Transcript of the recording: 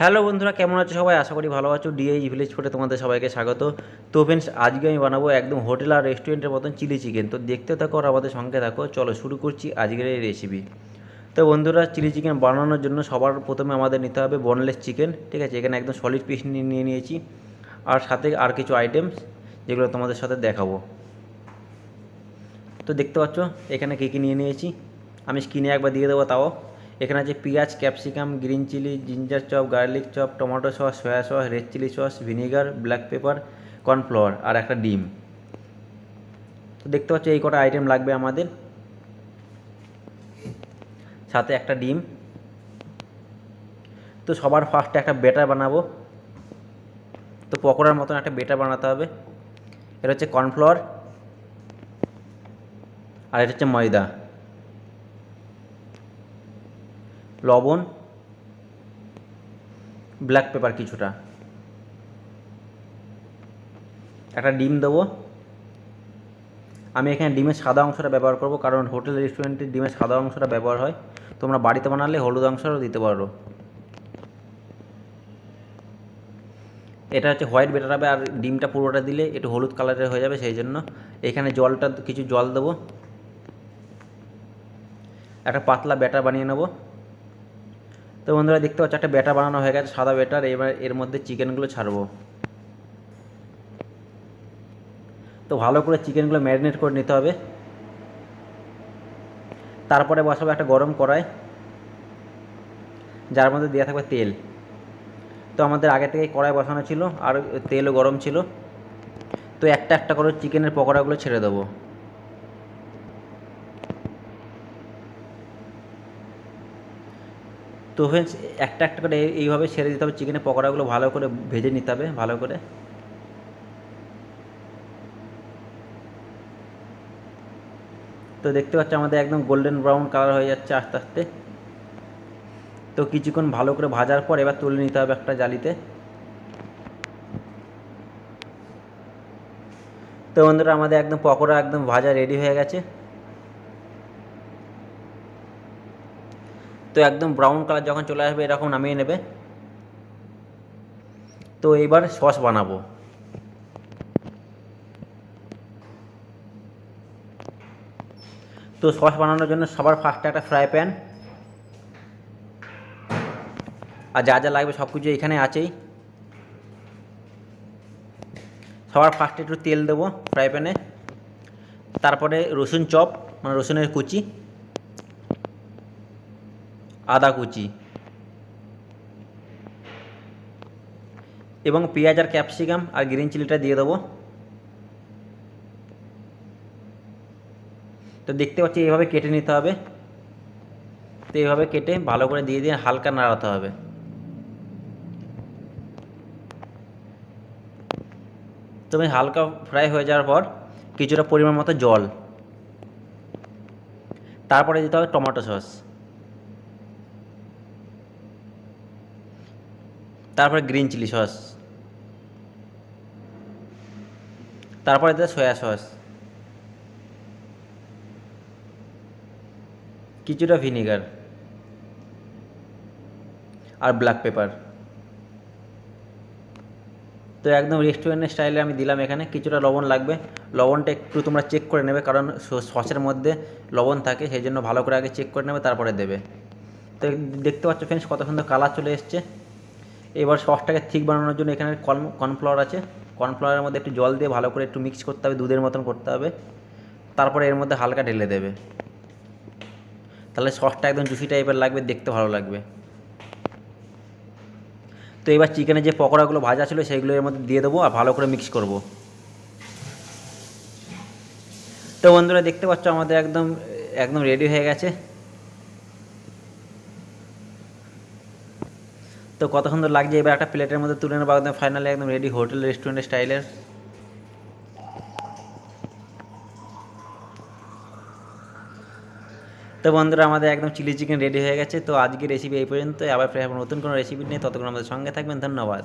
Hello বন্ধুরা, কেমন আছো সবাই? আশা করি ভালো আছো। ডিএইচ ভিলেজ ফুডে তোমাদের সবাইকে স্বাগত। তো ফ্রেন্ডস আজকে আমি বানাবো একদম হোটেল আর রেস্টুরেন্টের মতন চিলি চিকেন তো দেখতে থাকো আর আমাদের সঙ্গে থাকো। চলো শুরু করছি আজকের এই রেসিপি তো বন্ধুরা চিলি চিকেন বানানোর জন্য সবার প্রথমে আমাদের নিতে হবে বনলেস চিকেন ঠিক আছে? এখানে একদম সলিড পিস নিয়ে নিয়েছি। আর সাথে আর কিছু আইটেমস যেগুলো তোমাদের সাথে দেখাবো। তো দেখতে পাচ্ছ, এখানে কী কী নিয়ে নিয়েছি? আমি স্ক্রিনে একবার দিয়ে দেবো তাও। এখানে আছে পেঁয়াজ, capsicum, green chilli, ginger chop, garlic chop, tomato sauce, soya sauce, red chilli sauce, vinegar, black pepper, cornflour আর একটা ডিম। তো দেখতে পাচ্ছ এই কটা আইটেম লাগবে আমাদের। সাথে একটা ডিম। তো সবার ফার্স্টে একটা বেটার বানাবো। তো পকোড়ার মতন একটা বেটার বানাতে হবে। এটা হচ্ছে কর্নফ্লাওয়ার। আর এটা হচ্ছে ময়দা। লবণ ব্ল্যাক পেপার কিছুটা। একটা ডিম দেবো। আমি এখানে ডিমের সাদা অংশটা ব্যবহার করব কারণ হোটেল রেস্টুরেন্টে ডিমের সাদা অংশটা ব্যবহার হয়। তোমরা বাড়িতে বানালে হলুদ অংশটাও দিতে পারো। এটা হচ্ছে হোয়াইট বেটার হবে আর ডিমটা পুরোটা দিলে একটু হলুদ কালারের হয়ে যাবে সেই জন্য। এখানে জলটা কিছু জল দেবো। একটা পাতলা ব্যাটার বানিয়ে নেব। তো বন্ধুরা দেখতে পাচ্ছ, একটা ব্যাটার বানানো হয়ে গেছে, সাদা ব্যাটার। এবার এর মধ্যে চিকেনগুলো ছাড়বো। তো ভালো করে চিকেনগুলো ম্যারিনেট করে নিতে হবে। তারপরে বসাবো একটা গরম কড়াই, যার মধ্যে দেওয়া থাকবে তেল। তো আমাদের আগে থেকে কড়াই বসানো ছিল, আর তেলও গরম ছিল। তো একটা একটা করে চিকেনের পকোড়াগুলো ছেড়ে দেবো। তো ফ্রেন্ডস একটা একটা করে এইভাবে ছেড়ে দিতে হবে চিকেনের পকোড়াগুলো ভালো করে ভেজে নিতে হবে, ভালো করে। তো দেখতে পাচ্ছ আমাদের একদম গোল্ডেন ব্রাউন কালার হয়ে যাচ্ছে আস্তে আস্তে। তো কিছুক্ষণ ভালো করে ভাজার পর এবার তুলে নিতে হবে একটা জালিতে। তো বন্ধুরা, আমাদের একদম পকোড়া একদম ভাজা রেডি হয়ে গেছে। তো একদম ব্রাউন কালার যখন চলে আসবে এরকম নামিয়ে নেবে। তো এবার সস বানাবো। তো সস বানানোর জন্য সবার ফার্স্টে একটা ফ্রাই প্যান আর যা যা লাগবে সব কিছু এখানে আছেই। সবার ফার্স্টে একটু তেল দেবো ফ্রাই প্যানে তারপরে রসুন চপ মানে রসুনের কুচি। আদা কুচি এবং পেঁয়াজ আর ক্যাপসিকাম আর গ্রিন চিলিটা দিয়ে দেবো। তো দেখতে পাচ্ছি এইভাবে কেটে নিতে হবে। তো এইভাবে কেটে ভালো করে দিয়ে দিয়ে হালকা নাড়াতে হবে। তবে হালকা ফ্রাই হয়ে যাওয়ার পর কিছুটা পরিমাণ মতো জল। তারপরে দিতে হবে টমেটো সস। তারপরে গ্রিন চিলি সস তারপরে দিতে সয়া সস কিছুটা ভিনিগার আর ব্ল্যাক পেপার তো একদম রেস্টুরেন্টের স্টাইলে আমি দিলাম এখানে। কিছুটা লবণ লাগবে। লবণটা একটু তোমরা চেক করে নেবে, কারণ সসের মধ্যে লবণ থাকে সেই জন্য ভালো করে আগে চেক করে নেবে, তারপরে দেবে। তো দেখতে পাচ্ছ ফ্রেন্ডস কত সুন্দর কালার চলে এসছে। এবার সসটাকে ঠিক বানানোর জন্য এখানে কর্ন, কর্নফ্লাওয়ার আছে। কর্নফ্লাওয়ারের মধ্যে একটু জল দিয়ে ভালো করে একটু মিক্স করতে হবে, দুধের মতন করতে হবে। তারপরে এর মধ্যে হালকা ঢেলে দেবে। তাহলে সসটা একদম জুসি টাইপের লাগবে, দেখতে ভালো লাগবে। তো এবার চিকেনের যে পকোড়াগুলো ভাজা ছিল সেইগুলো এর মধ্যে দিয়ে দেবো আর ভালো করে মিক্স করব। তো বন্ধুরা, দেখতে পাচ্ছ আমাদের একদম একদম রেডি হয়ে গেছে। তো কত সুন্দর লাগছে? এবার একটা প্লেটের মধ্যে তুলে নেব, একদম ফাইনালি একদম রেডি হোটেল রেস্টুরেন্টের স্টাইলের। তো বন্ধুরা, আমাদের একদম চিলি চিকেন রেডি হয়ে গেছে। তো আজকে রেসিপি এই পর্যন্ত আবার ফের নতুন কোনো রেসিপি নেই ততক্ষণ আমাদের সঙ্গে থাকবেন। ধন্যবাদ।